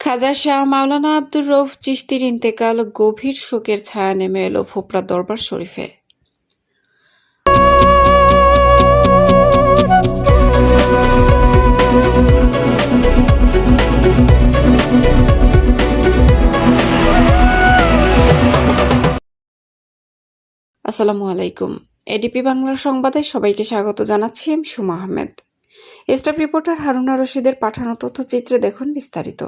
খাজা শাহ মাওলানা আব্দুর রৌফ চিশতির ইন্তেকাল গভীর শোকের ছায়া নেমে এলো ফোপড়া দরবার শরীফে। আসসালামু আলাইকুম। এডিপি বাংলার সংবাদে সবাইকে স্বাগত জানাচ্ছি আমি সুমা আহমেদ। স্টাফ রিপোর্টার হারুনা রশিদের পাঠানো তথ্যচিত্রে দেখুন বিস্তারিত।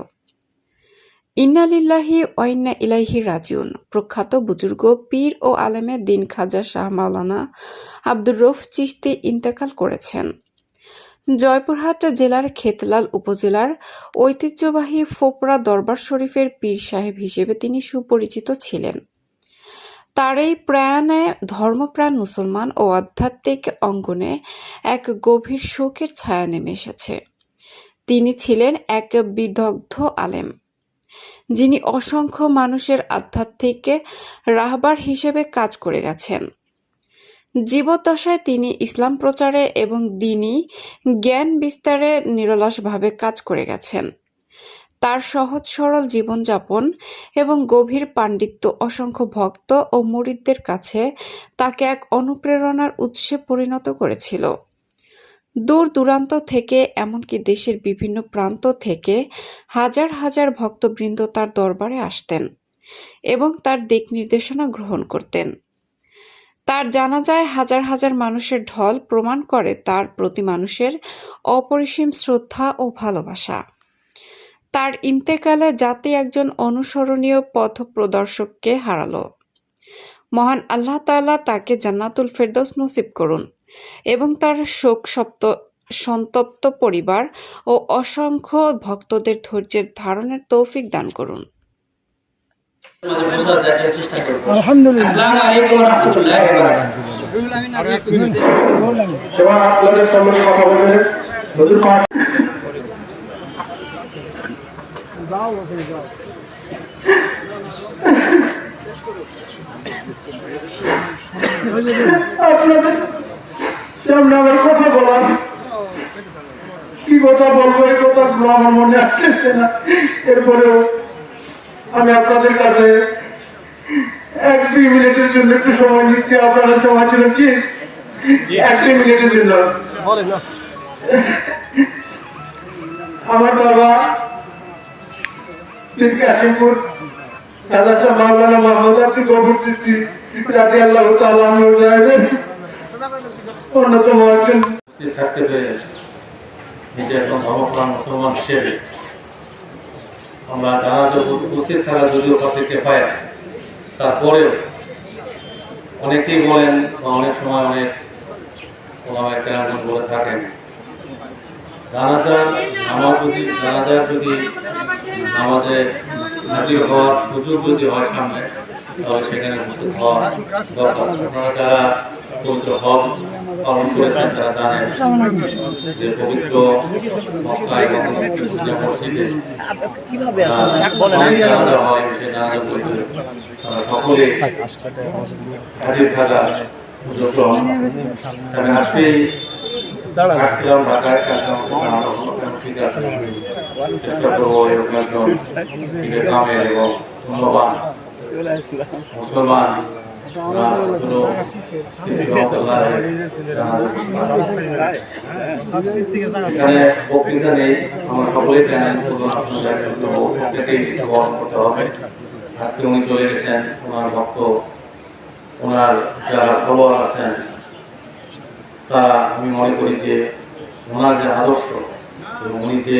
ইন্নালিল্লাহি ওয়াইন্না ইলাইহি রাজিউন। প্রখ্যাত বুজুর্গ, পীর ও আলেমে দিন খাজা শাহ মাওলানা আব্দুর রফ চিশতি ইন্তেকাল করেছেন। জয়পুরহাট জেলার খেতলাল উপজেলার ঐতিহ্যবাহী ফোপরা দরবার শরীফের পীর সাহেব হিসেবে তিনি সুপরিচিত ছিলেন। তার এই প্রয়াণে ধর্মপ্রাণ মুসলমান ও আধ্যাত্মিক অঙ্গনে এক গভীর শোকের ছায়া নেমে এসেছে। তিনি ছিলেন এক বিদগ্ধ আলেম। যিনি অসংখ্য মানুষের আধ্যাত্মিক রাহবার হিসেবে কাজ করে গেছেন। জীবদ্দশায় তিনি ইসলাম প্রচারে এবং দিনী জ্ঞান বিস্তারে নিরলসভাবে কাজ করে গেছেন। তার সহজ সরল জীবনযাপন এবং গভীর পাণ্ডিত্য অসংখ্য ভক্ত ও মুরিদদের কাছে তাকে এক অনুপ্রেরণার উৎসে পরিণত করেছিল। দূর দূরান্ত থেকে, এমনকি দেশের বিভিন্ন প্রান্ত থেকে হাজার হাজার ভক্তবৃন্দ তার দরবারে আসতেন এবং তার দিক নির্দেশনা গ্রহণ করতেন। তার জানাজায় হাজার হাজার মানুষের ঢল প্রমাণ করে তার প্রতি মানুষের অপরিসীম শ্রদ্ধা ও ভালোবাসা। তার ইন্তেকালে জাতি একজন অনুসরণীয় পথ প্রদর্শককে হারালো। মহান আল্লাহ তাকে জান্নাতুল ফেরদৌস নসিব করুন। এবং তার শোক সপ্ত সন্তপ্ত পরিবার ও অসংখ্য ভক্তদের ধৈর্যের ধারণের তৌফিক দান করুন। মাঝে বোঝার দেখার চেষ্টা করব আলহামদুলিল্লাহ। আসসালামু আলাইকুম ওয়া রাহমাতুল্লাহি ওয়া বারাকাতুহু এবং আপনাদের সামনে আমার কথা বলার। কি কথা বলব এই কথাগুলো আমার মনে আসতেছে না। এরপরেও আমি আপনাদের কাছে এক দুই মিনিটের জন্য একটু সময় নিচ্ছি। আপনারা সময় ছিল কি? এক দুই মিনিটের জন্য। আমার বাবা পীর কাশিমপুর খাজাশা মাওলানা মোহাম্মদ আব্দুল গফুর সৃষ্টি রাজি আল্লাহ আমি অন্যতম একজন থাকতে পেরে নিজে একজন ধর্মপ্রাণ মুসলমান হিসেবে আমরা জানা যে উপস্থিত থাকা যদিও পথে কেফায় তারপরেও অনেকেই বলেন বা অনেক সময় অনেক কেরামগণ বলে থাকেন জানাজার নামাজ যদি জানাজার যদি নামাজে হাজির হওয়ার সুযোগ যদি হয় সামনে তাহলে সেখানে উপস্থিত হওয়া দরকার। আপনারা যারা পবিত্র হজ পালন করেছেন তারা জানেন যে পবিত্র মক্কা এবং মসজিদে আহ, অনেক জানাজা তারা সকলে হাজির থাকার সুযোগ আমি আজকেই আসছিলাম ঢাকায় ঠিক আছে। চেষ্টা করব এরকম একজন এবং ধন্যবাদ। মুসলমান সকলেই জানেন করতে হবে আজকে উনি চলে গেছেন ওনার ভক্ত ওনার যারা ফলোয়ার আছেন তারা আমি মনে করি যে ওনার যে আদর্শ এবং উনি যে